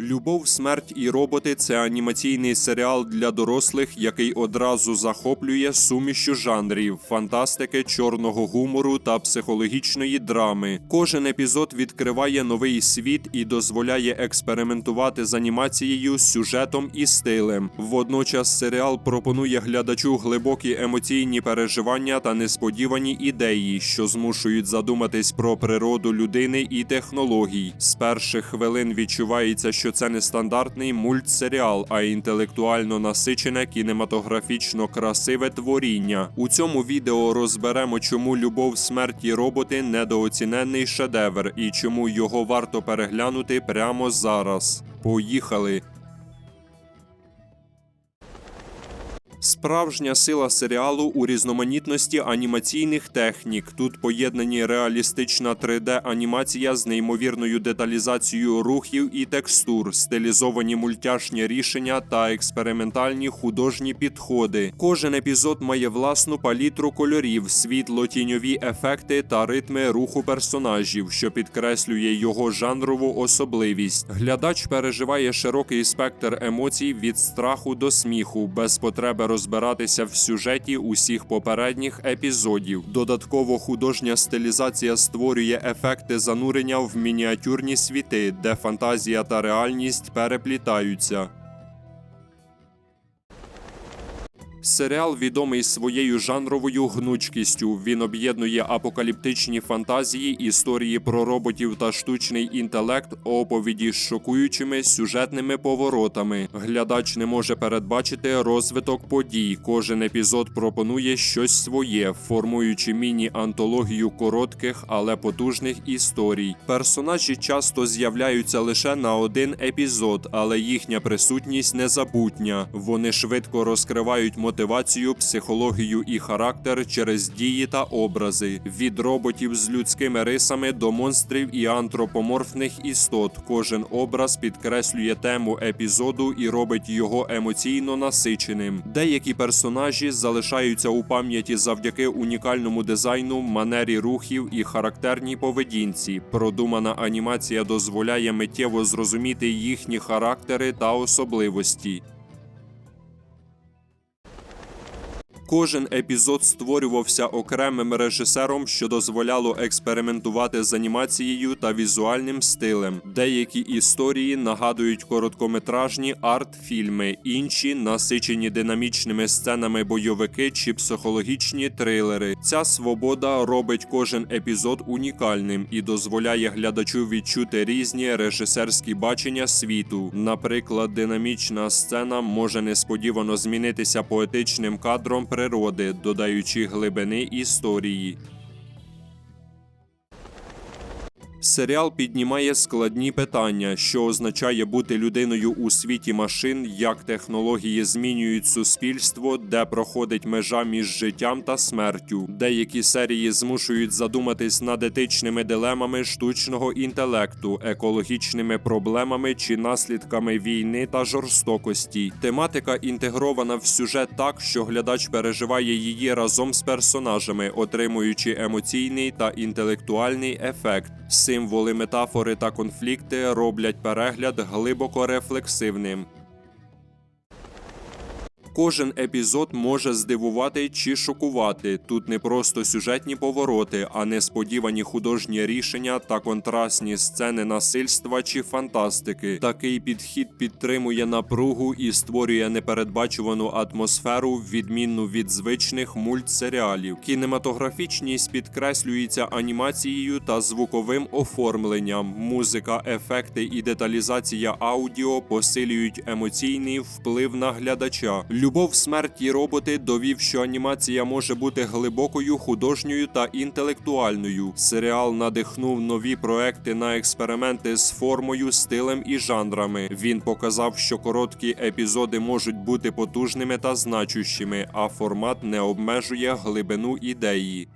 Любов, смерть і роботи це анімаційний серіал для дорослих, який одразу захоплює сумішю жанрів, фантастики, чорного гумору та психологічної драми. Кожен епізод відкриває новий світ і дозволяє експериментувати з анімацією, сюжетом і стилем. Водночас серіал пропонує глядачу глибокі емоційні переживання та несподівані ідеї, що змушують задуматись про природу людини і технологій. З перших хвилин відчувається, що це не стандартний мультсеріал, а інтелектуально насичене кінематографічно красиве творіння. У цьому відео розберемо, чому любов, смерть і роботи недооціненний шедевр і чому його варто переглянути прямо зараз. Поїхали! Справжня сила серіалу у різноманітності анімаційних технік. Тут поєднані реалістична 3D-анімація з неймовірною деталізацією рухів і текстур, стилізовані мультяшні рішення та експериментальні художні підходи. Кожен епізод має власну палітру кольорів, світло, тіньові ефекти та ритми руху персонажів, що підкреслює його жанрову особливість. Глядач переживає широкий спектр емоцій від страху до сміху, без потреби розбиратися в сюжеті усіх попередніх епізодів. Додатково художня стилізація створює ефекти занурення в мініатюрні світи, де фантазія та реальність переплітаються. Серіал відомий своєю жанровою гнучкістю. Він об'єднує апокаліптичні фантазії, історії про роботів та штучний інтелект, оповіді з шокуючими сюжетними поворотами. Глядач не може передбачити розвиток подій. Кожен епізод пропонує щось своє, формуючи міні-антологію коротких, але потужних історій. Персонажі часто з'являються лише на один епізод, але їхня присутність незабутня. Вони швидко розкривають мотивацію, психологію і характер через дії та образи від роботів з людськими рисами до монстрів і антропоморфних істот. Кожен образ підкреслює тему епізоду і робить його емоційно насиченим. Деякі персонажі залишаються у пам'яті завдяки унікальному дизайну, манері рухів і характерній поведінці. Продумана анімація дозволяє миттєво зрозуміти їхні характери та особливості. Кожен епізод створювався окремим режисером, що дозволяло експериментувати з анімацією та візуальним стилем. Деякі історії нагадують короткометражні арт-фільми, інші насичені динамічними сценами бойовики чи психологічні трилери. Ця свобода робить кожен епізод унікальним і дозволяє глядачу відчути різні режисерські бачення світу. Наприклад, динамічна сцена може несподівано змінитися поетичним кадром природи, додаючи глибини історії. Серіал піднімає складні питання, що означає бути людиною у світі машин, як технології змінюють суспільство, де проходить межа між життям та смертю. Деякі серії змушують задуматись над етичними дилемами штучного інтелекту, екологічними проблемами чи наслідками війни та жорстокості. Тематика інтегрована в сюжет так, що глядач переживає її разом з персонажами, отримуючи емоційний та інтелектуальний ефект. Символи, метафори та конфлікти роблять перегляд глибоко рефлексивним. Кожен епізод може здивувати чи шокувати. Тут не просто сюжетні повороти, а несподівані художні рішення та контрастні сцени насильства чи фантастики. Такий підхід підтримує напругу і створює непередбачувану атмосферу, відмінну від звичних мультсеріалів. Кінематографічність підкреслюється анімацією та звуковим оформленням. Музика, ефекти і деталізація аудіо посилюють емоційний вплив на глядача. Любов, смерть і роботи довів, що анімація може бути глибокою, художньою та інтелектуальною. Серіал надихнув нові проекти на експерименти з формою, стилем і жанрами. Він показав, що короткі епізоди можуть бути потужними та значущими, а формат не обмежує глибину ідеї.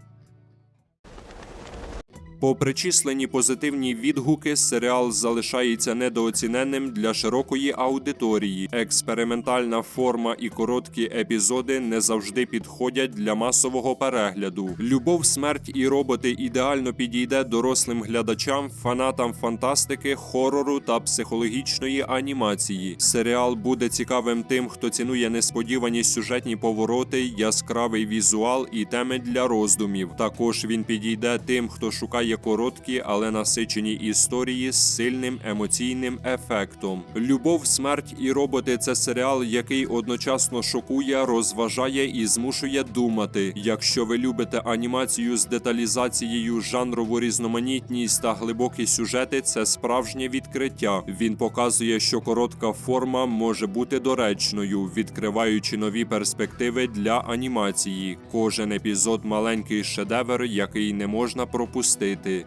Попри численні позитивні відгуки, серіал залишається недооціненним для широкої аудиторії. Експериментальна форма і короткі епізоди не завжди підходять для масового перегляду. Любов, смерть і роботи ідеально підійде дорослим глядачам, фанатам фантастики, хорору та психологічної анімації. Серіал буде цікавим тим, хто цінує несподівані сюжетні повороти, яскравий візуал і теми для роздумів. Також він підійде тим, хто шукає короткі, але насичені історії з сильним емоційним ефектом. Любов, смерть і роботи це серіал, який одночасно шокує, розважає і змушує думати. Якщо ви любите анімацію з деталізацією, жанрову різноманітність та глибокі сюжети, це справжнє відкриття. Він показує, що коротка форма може бути доречною, відкриваючи нові перспективи для анімації. Кожен епізод маленький шедевр, який не можна пропустити. écouté